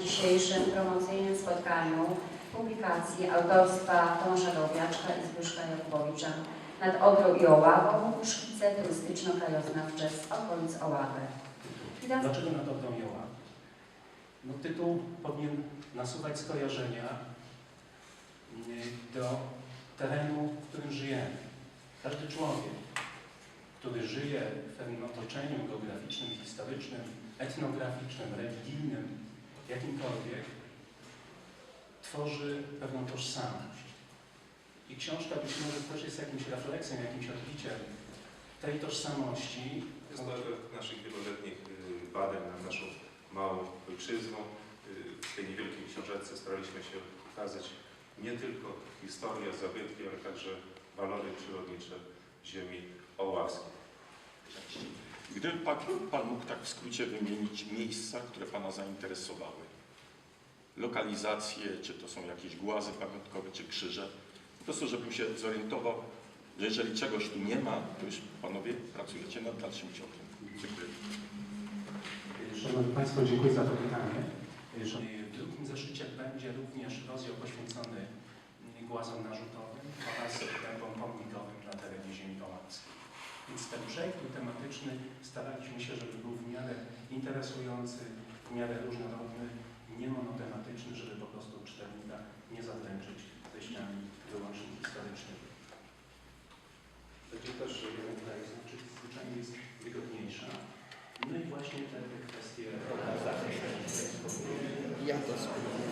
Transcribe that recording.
dzisiejszym promocyjnym spotkaniu publikacji autorstwa Tomasza Gałbiaczka i Zbyszka Jakubowicza nad Odrą i Oławą szkice turystyczno-krajoznawcze z okolic Oławy. Widać Dlaczego na dobrą Joła? No tytuł powinien nasuwać skojarzenia y, do terenu, w którym żyjemy. Każdy człowiek, który żyje w pewnym otoczeniu geograficznym, historycznym, etnograficznym, religijnym, jakimkolwiek, tworzy pewną tożsamość. I książka być może też jest jakimś refleksją, jakimś odbiciem tej tożsamości, Jest to efekt naszych wieloletnich y, badań nad naszą małą ojczyzną. Y, W tej niewielkiej książeczce staraliśmy się pokazać nie tylko historię, zabytki, ale także walory przyrodnicze ziemi oławskiej. Gdyby pan, pan mógł tak w skrócie wymienić miejsca, które Pana zainteresowały. Lokalizacje, czy to są jakieś głazy pamiątkowe, czy krzyże. Po prostu, żebym się zorientował, że jeżeli czegoś tu nie ma, to już Panowie pracujecie nad dalszym ciągiem. Dziękuję. Szanowni Państwo, dziękuję za to pytanie. W drugim zeszycie będzie również rozdział poświęcony głazom narzutowym oraz dębom pomnikowym więc ten przegląd tematyczny staraliśmy się, żeby był w miarę interesujący, w miarę różnorodny nie niemonotematyczny, żeby po prostu czytelnika nie zadręczyć treściami wyłącznie historycznymi. Będzie też jedna znaczy zwyczajnie jest wygodniejsza. No i właśnie te, te kwestie organizacji. Ja to spróbuję.